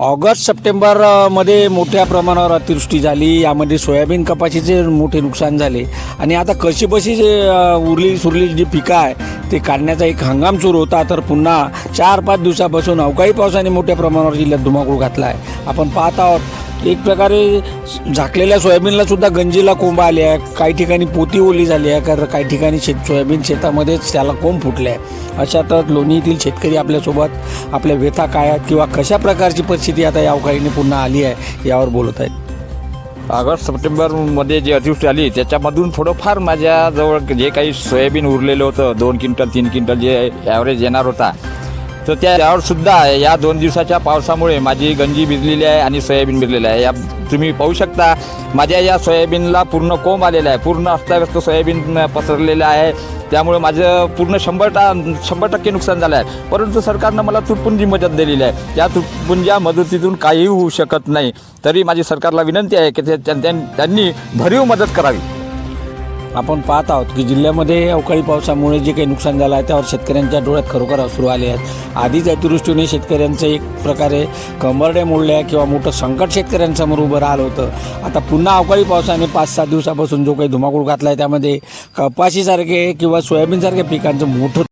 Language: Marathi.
ऑगस्ट सप्टेंबरमध्ये मोठ्या प्रमाणावर अतिवृष्टी झाली. यामध्ये सोयाबीन कपाशीचे मोठे नुकसान झाले. आणि आता कशीबशी जे उरली सुरली जी पिकं आहे ते काढण्याचा एक हंगाम सुरू होता. तर पुन्हा चार पाच दिवसापासून अवकाळी पावसाने मोठ्या प्रमाणावर जिल्ह्यात धुमाकूळ घातला आहे. आपण पाहत आहोत एक प्रकारे झाकलेल्या सोयाबीनला सुद्धा गंजीला कोंब आले आहे काही ठिकाणी पोती ओली झाली आहे कारण काही ठिकाणी शेत सोयाबीन शेतामध्येच त्याला कोंब फुटले आहे. अशातच लोणी येथील शेतकरी आपल्यासोबत आपल्या व्यथा काय आहेत किंवा कशा प्रकारची परिस्थिती आता या अवकाळीने पुन्हा आली आहे यावर बोलत आहेत. ऑगस्ट सप्टेंबरमध्ये जी अतिवृष्टी आली त्याच्यामधून थोडंफार माझ्याजवळ जे काही सोयाबीन उरलेलं होतं दोन क्विंटल तीन क्विंटल जे ॲव्हरेज येणार होता तर त्या त्यावर सुद्धा या दोन दिवसाच्या पावसामुळे माझी गंजी भिजलेली आहे आणि सोयाबीन भिजलेलं आहे. या तुम्ही पाहू शकता माझ्या या सोयाबीनला पूर्ण कोंब आलेला आहे. पूर्ण अस्ताव्यस्त सोयाबीन पसरलेलं आहे. त्यामुळे माझं पूर्ण शंभर टा शंभर टक्के नुकसान झालं आहे. परंतु सरकारनं मला तुटपुंजी मदत दिलेली आहे. त्या तुटपुंज्या मदतीतून काहीही होऊ शकत नाही. तरी माझी सरकारला विनंती आहे की ते- त्यां- त्यां- त्यांनी भरीव मदत करावी. आपण पाहत आहोत की जिल्ह्यामध्ये अवकाळी पावसामुळे जे काही नुकसान झालं आहे त्यावर शेतकऱ्यांच्या डोळ्यात खरोखर अश्रू आले आहेत. आधीच अतिवृष्टीने शेतकऱ्यांचं एक प्रकारे कंबरडे मोडले आहे किंवा मोठं संकट शेतकऱ्यांसमोर उभं राहिलं होतं. आता पुन्हा अवकाळी पावसाने पाच सात दिवसापासून जो काही धुमाकूळ घातला आहे त्यामध्ये कपाशीसारखे किंवा सोयाबीनसारख्या पिकांचं मोठं